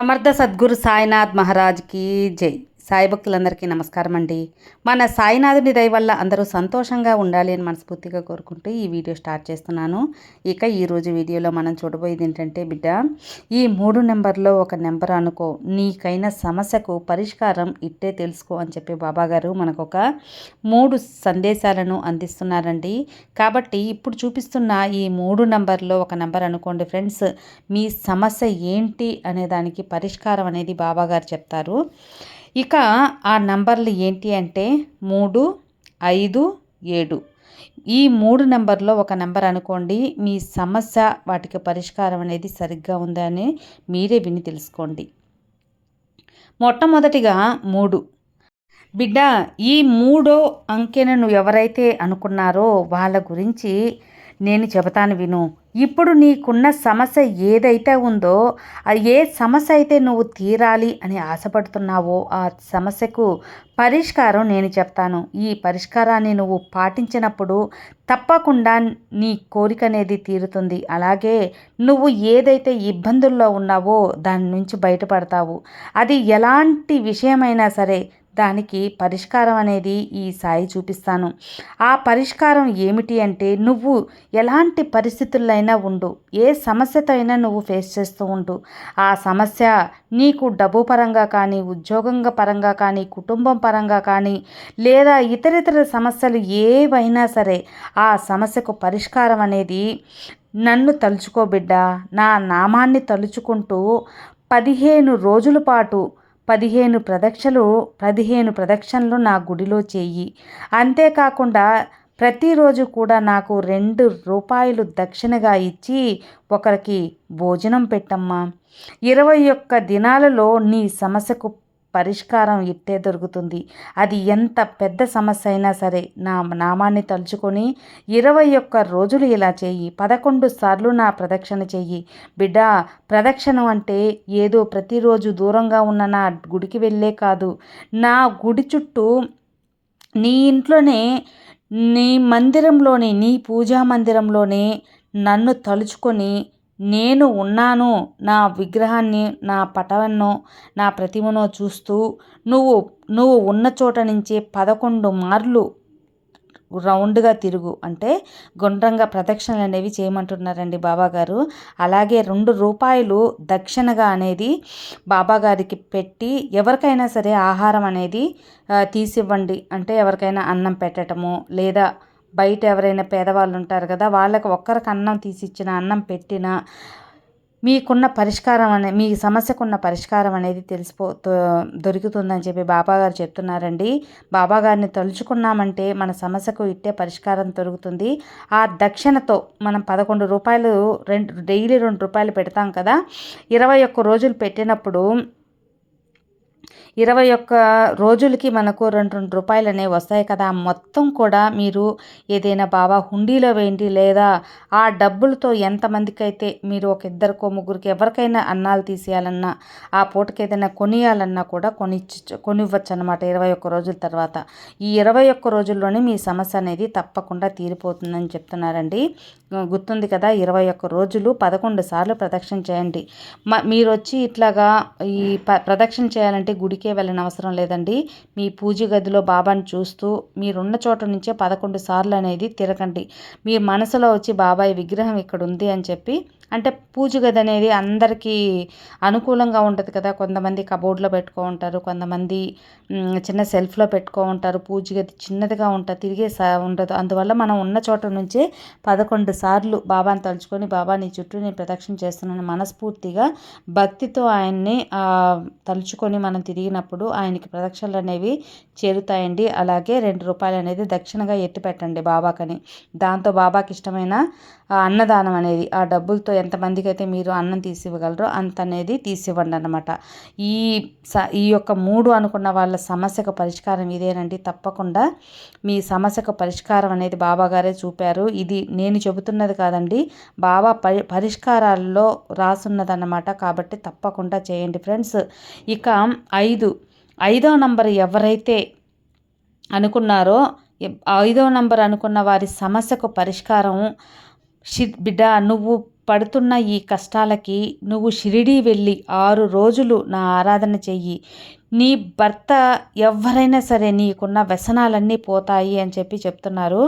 సమర్థ సద్గురు సాయినాథ్ మహారాజ్కి జై సాయి భక్తులందరికీ నమస్కారం అండి. మన సాయినాథుని దయ వల్ల అందరూ సంతోషంగా ఉండాలి అని మనస్ఫూర్తిగా కోరుకుంటూ ఈ వీడియో స్టార్ట్ చేస్తున్నాను. ఇక ఈరోజు వీడియోలో మనం చూడబోయేది ఏంటంటే బిడ్డ ఈ మూడు నెంబర్లో ఒక నెంబర్ అనుకో. నీకైన సమస్యకు పరిష్కారం ఇట్టే తెలుసుకో అని చెప్పి బాబాగారు మనకు ఒక మూడు సందేశాలను అందిస్తున్నారండి. కాబట్టి ఇప్పుడు చూపిస్తున్న ఈ మూడు నెంబర్లో ఒక నెంబర్ అనుకోండి ఫ్రెండ్స్. మీ సమస్య ఏంటి అనే దానికి పరిష్కారం అనేది బాబాగారు చెప్తారు. ఇక ఆ నంబర్లు ఏంటి అంటే మూడు ఐదు ఏడు. ఈ మూడు నెంబర్లో ఒక నెంబర్ అనుకోండి మీ సమస్య వాటికి పరిష్కారం అనేది సరిగ్గా ఉందని మీరే విని తెలుసుకోండి. మొట్టమొదటిగా మూడు. బిడ్డ ఈ మూడో అంకెను ఎవరైతే అనుకున్నారో వాళ్ళ గురించి నేను చెబుతాను విను. ఇప్పుడు నీకున్న సమస్య ఏదైతే ఉందో ఏ సమస్య అయితే నువ్వు తీరాలి అని ఆశపడుతున్నావో ఆ సమస్యకు పరిష్కారం నేను చెప్తాను. ఈ పరిష్కారాన్ని నువ్వు పాటించినప్పుడు తప్పకుండా నీ కోరిక అనేది తీరుతుంది. అలాగే నువ్వు ఏదైతే ఇబ్బందుల్లో ఉన్నావో దాని నుంచి బయటపడతావు. అది ఎలాంటి విషయమైనా సరే దానికి పరిష్కారం అనేది ఈ సాయి చూపిస్తాను. ఆ పరిష్కారం ఏమిటి అంటే నువ్వు ఎలాంటి పరిస్థితుల్లో అయినా ఉండు. ఏ సమస్యతో అయినా నువ్వు ఫేస్ చేస్తూ ఉండు. ఆ సమస్య నీకు డబ్బు పరంగా కానీ ఉద్యోగంగా పరంగా కానీ కుటుంబం పరంగా కానీ లేదా ఇతరితర సమస్యలు ఏవైనా సరే ఆ సమస్యకు పరిష్కారం అనేది నన్ను తలుచుకో బిడ్డ. నా నామాన్ని తలుచుకుంటూ పదిహేను రోజుల పాటు పదిహేను ప్రదక్షలు పదిహేను ప్రదక్షిణలు నా గుడిలో చేయి. అంతేకాకుండా ప్రతిరోజు కూడా నాకు రెండు రూపాయలు దక్షిణగా ఇచ్చి ఒకరికి భోజనం పెట్టమ్మా. ఇరవై ఒక్క దినాలలో నీ సమస్యకు పరిష్కారం ఇట్టే దొరుకుతుంది. అది ఎంత పెద్ద సమస్య అయినా సరే నా నామాన్ని తలుచుకొని ఇరవై ఒక్క రోజులు ఇలా చేయి పదకొండు సార్లు నా ప్రదక్షిణ చెయ్యి. బిడ్డ ప్రదక్షిణ అంటే ఏదో ప్రతిరోజు దూరంగా ఉన్న నా గుడికి వెళ్ళే కాదు. నా గుడి చుట్టూ నీ ఇంట్లోనే నీ మందిరంలోనే నీ పూజా మందిరంలోనే నన్ను తలుచుకొని నేను ఉన్నాను. నా విగ్రహాన్ని నా పటవన్నో నా ప్రతిమనో చూస్తూ నువ్వు నువ్వు ఉన్న చోట నుంచి పదకొండు మార్లు రౌండ్గా తిరుగు. అంటే గుండ్రంగా ప్రదక్షిణలు అనేవి చేయమంటున్నారండి బాబాగారు. అలాగే రెండు రూపాయలు దక్షిణగా అనేది బాబాగారికి పెట్టి ఎవరికైనా సరే ఆహారం అనేది తీసివ్వండి. అంటే ఎవరికైనా అన్నం పెట్టడము లేదా బయట ఎవరైనా పేదవాళ్ళు ఉంటారు కదా వాళ్ళకి ఒక్కరికి అన్నం తీసి ఇచ్చిన అన్నం పెట్టిన మీకున్న పరిష్కారం అనే మీ సమస్యకున్న పరిష్కారం అనేది తెలిసిపో దొరుకుతుందని చెప్పి బాబాగారు చెప్తున్నారండి. బాబాగారిని తలుచుకున్నామంటే మన సమస్యకు ఇట్టే పరిష్కారం దొరుకుతుంది. ఆ దక్షిణతో మనం పదకొండు రూపాయలు రెండు డైలీ రెండు రూపాయలు పెడతాం కదా ఇరవై ఒక్క రోజులు పెట్టినప్పుడు ఇరవై ఒక్క రోజులకి మనకు రెండు రెండు రూపాయలు అనేవి వస్తాయి కదా. మొత్తం కూడా మీరు ఏదైనా బాబా హుండీలో వేయండి లేదా ఆ డబ్బులతో ఎంతమందికి అయితే మీరు ఒక ఇద్దరికో ముగ్గురికి ఎవరికైనా అన్నాలు తీసేయాలన్నా ఆ పూటకి ఏదైనా కొనియాలన్నా కూడా కొనిచ్చు కొనివ్వచ్చు అనమాట ఇరవై ఒక్క రోజుల తర్వాత. ఈ ఇరవై ఒక్క రోజుల్లోనే మీ సమస్య అనేది తప్పకుండా తీరిపోతుందని చెప్తున్నారండి. గుర్తుంది కదా ఇరవై ఒక్క రోజులు పదకొండు సార్లు ప్రదక్షిణ చేయండి. మీరు వచ్చి ఇట్లాగా ఈ ప ప్రదక్షిణ చేయాలంటే గుడికి గుడికే వెళ్ళిన అవసరం లేదండి. మీ పూజ గదిలో బాబాని చూస్తూ మీరున్న చోట నుంచే పదకొండు సార్లు అనేది తిరగండి. మీ మనసులో వచ్చి బాబాయ్ విగ్రహం ఇక్కడ ఉంది అని చెప్పి అంటే పూజ గది అనేది అందరికీ అనుకూలంగా ఉంటుంది కదా. కొంతమంది కబోర్డ్లో పెట్టుకో ఉంటారు కొంతమంది చిన్న సెల్ఫ్లో పెట్టుకో ఉంటారు. పూజ గది చిన్నదిగా ఉంటుంది తిరిగే ఉండదు. అందువల్ల మనం ఉన్న చోట నుంచే పదకొండు సార్లు బాబాని తలుచుకొని బాబా నీ చుట్టూ నేను ప్రదక్షిణ చేస్తున్నాను మనస్ఫూర్తిగా భక్తితో ఆయన్ని తలుచుకొని మనం తిరిగి జరిగినప్పుడు ఆయనకి ప్రదక్షిణలు అనేవి చేరుతాయండి. అలాగే రెండు రూపాయలు అనేది దక్షిణగా ఎత్తి పెట్టండి బాబాకని. దాంతో బాబాకి ఇష్టమైన అన్నదానం అనేది ఆ డబ్బులతో ఎంతమందికి అయితే మీరు అన్నం తీసివ్వగలరో అంత అనేది తీసివ్వండి అనమాట ఈ స ఈ యొక్క మూడు అనుకున్న వాళ్ళ సమస్యకు పరిష్కారం ఇదేనండి. తప్పకుండా మీ సమస్యకు పరిష్కారం అనేది బాబాగారే చూపారు. ఇది నేను చెబుతున్నది కాదండి బాబా పరి పరిష్కారాల్లో రాసున్నదన్నమాట. కాబట్టి తప్పకుండా చేయండి ఫ్రెండ్స్. ఇక ఐదు ఐదో నంబర్ ఎవరైతే అనుకున్నారో ఐదో నంబర్ అనుకున్న వారి సమస్యకు పరిష్కారం బిడ్డ నువ్వు పడుతున్న ఈ కష్టాలకి నువ్వు షిరిడీ వెళ్ళి ఆరు రోజులు నా ఆరాధన చెయ్యి. నీ భర్త ఎవరైనా సరే నీకున్న వ్యసనాలన్నీ పోతాయి అని చెప్పి చెప్తున్నారు.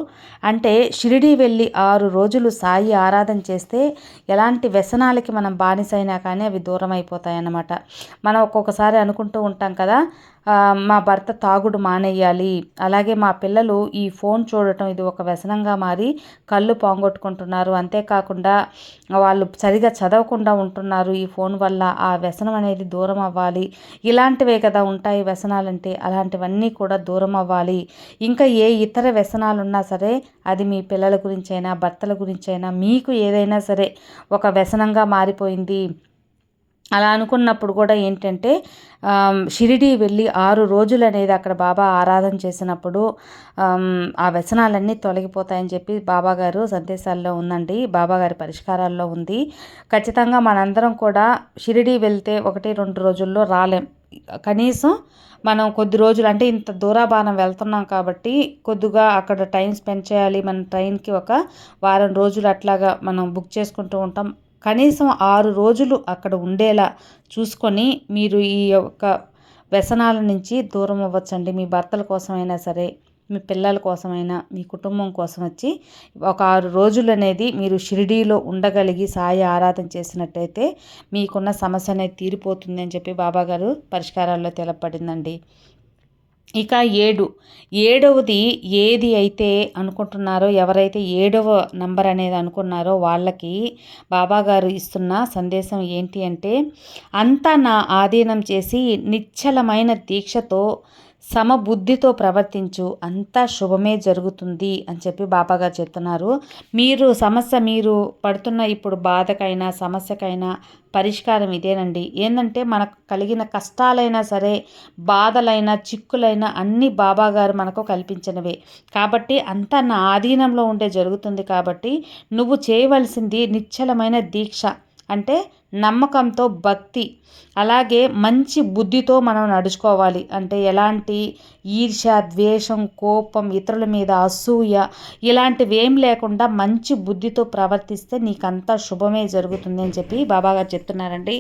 అంటే షిరిడి వెళ్ళి ఆరు రోజులు సాయి ఆరాధన చేస్తే ఎలాంటి వ్యసనాలకి మనం బానిసైనా కానీ అవి దూరం అయిపోతాయి అన్నమాట మనం ఒక్కొక్కసారి అనుకుంటూ ఉంటాం కదా మా భర్త తాగుడు మానేయాలి. అలాగే మా పిల్లలు ఈ ఫోన్ చూడటం ఇది ఒక వ్యసనంగా మారి కళ్ళు పోంగొట్టుకుంటున్నారు. అంతేకాకుండా వాళ్ళు సరిగా చదవకుండా ఉంటున్నారు. ఈ ఫోన్ వల్ల ఆ వ్యసనం అనేది దూరం అవ్వాలి. ఇలాంటివే కదా ఉంటాయి వ్యసనాలంటే. అలాంటివన్నీ కూడా దూరం అవ్వాలి. ఇంకా ఏ ఇతర వ్యసనాలు ఉన్నా సరే అది మీ పిల్లల గురించైనా భర్తల గురించైనా మీకు ఏదైనా సరే ఒక వ్యసనంగా మారిపోయింది. అలా అనుకున్నప్పుడు కూడా ఏంటంటే షిరిడి వెళ్ళి ఆరు రోజులు అనేది అక్కడ బాబా ఆరాధన చేసినప్పుడు ఆ వ్యసనాలన్నీ తొలగిపోతాయని చెప్పి బాబాగారు సందేశాల్లో ఉందండి బాబాగారి పరిష్కారాల్లో ఉంది. ఖచ్చితంగా మనందరం కూడా షిరిడి వెళ్తే ఒకటి రెండు రోజుల్లో రాలేం. కనీసం మనం కొద్ది రోజులు అంటే ఇంత దూరాభారం వెళ్తున్నాం కాబట్టి కొద్దిగా అక్కడ టైం స్పెండ్ చేయాలి. మన ట్రైన్కి ఒక వారం రోజులు అట్లాగా మనం బుక్ చేసుకుంటూ ఉంటాం. కనీసం ఆరు రోజులు అక్కడ ఉండేలా చూసుకొని మీరు ఈ యొక్క వ్యసనాల నుంచి దూరం అవ్వచ్చండి. మీ భర్తల కోసమైనా సరే మీ పిల్లల కోసమైనా మీ కుటుంబం కోసం వచ్చి ఒక ఆరు రోజులు అనేది మీరు షిరిడీలో ఉండగలిగి సాయి ఆరాధన చేసినట్టయితే మీకున్న సమస్య అనేది తీరిపోతుంది అని చెప్పి బాబాగారు పరిష్కారాల్లో తెలపడిందండి ఇక ఏడు. ఏడవది ఏది అయితే అనుకుంటున్నారో ఎవరైతే ఏడవ నంబర్ అనేది అనుకున్నారో వాళ్ళకి బాబాగారు ఇస్తున్న సందేశం ఏంటి అంటే అంతా నా ఆధీనం చేసి నిశ్చలమైన దీక్షతో సమబుద్ధితో ప్రవర్తించు అంతా శుభమే జరుగుతుంది అని చెప్పి బాబాగారు చెప్తున్నారు. మీరు సమస్య మీరు పడుతున్న ఇప్పుడు బాధకైనా సమస్యకైనా పరిష్కారం ఇదేనండి. ఏంటంటే మనకు కలిగిన కష్టాలైనా సరే బాధలైనా చిక్కులైనా అన్ని బాబాగారు మనకు కల్పించినవే. కాబట్టి అంతా నా ఆధీనంలో ఉండే జరుగుతుంది కాబట్టి నువ్వు చేయవలసింది నిశ్చలమైన దీక్ష. అంటే నమ్మకంతో భక్తి అలాగే మంచి బుద్ధితో మనం నడుచుకోవాలి. అంటే ఎలాంటి ఈర్ష ద్వేషం కోపం ఇతరుల మీద అసూయ ఇలాంటివి ఏం లేకుండా మంచి బుద్ధితో ప్రవర్తిస్తే నీకంతా శుభమే జరుగుతుంది అని చెప్పి బాబాగారు చెప్తున్నారండి.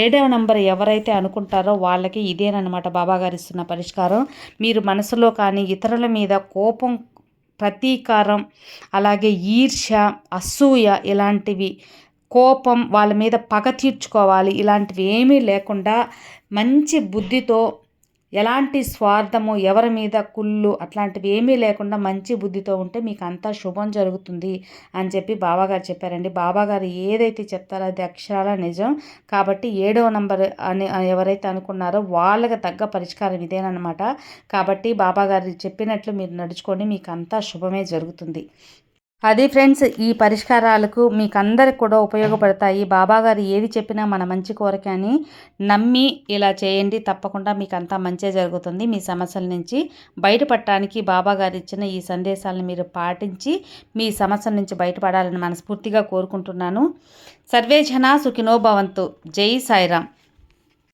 ఏడవ నెంబర్ ఎవరైతే అనుకుంటారో వాళ్ళకి ఇదేనమాట బాబాగారు ఇస్తున్న పరిష్కారం. మీరు మనసులో కానీ ఇతరుల మీద కోపం ప్రతీకారం అలాగే ఈర్ష అసూయ ఇలాంటివి కోపం వాళ్ళ మీద పగ తీర్చుకోవాలి. ఇలాంటివి ఏమీ లేకుండా మంచి బుద్ధితో ఎలాంటి స్వార్థము ఎవరి మీద కుళ్ళు అట్లాంటివి ఏమీ లేకుండా మంచి బుద్ధితో ఉంటే మీకు అంతా శుభం జరుగుతుంది అని చెప్పి బాబాగారు చెప్పారండి. బాబాగారు ఏదైతే చెప్తారో అది అక్షరాల నిజం. కాబట్టి ఏడవ నంబర్ అని ఎవరైతే అనుకున్నారో వాళ్ళకి తగ్గ పరిష్కారం ఇదేనమాట కాబట్టి బాబాగారు చెప్పినట్లు మీరు నడుచుకొని మీకు అంతా శుభమే జరుగుతుంది. అది ఫ్రెండ్స్ ఈ పరిష్కారాలకు మీకు అందరికి కూడా ఉపయోగపడతాయి. బాబాగారు ఏది చెప్పినా మన మంచి కోరిక అని నమ్మి ఇలా చేయండి. తప్పకుండా మీకు అంతా మంచే జరుగుతుంది. మీ సమస్యల నుంచి బయటపడటానికి బాబాగారు ఇచ్చిన ఈ సందేశాలను మీరు పాటించి మీ సమస్యల నుంచి బయటపడాలని మనస్ఫూర్తిగా కోరుకుంటున్నాను. సర్వే జన సుఖినోభవంతు జై సాయిరామ్.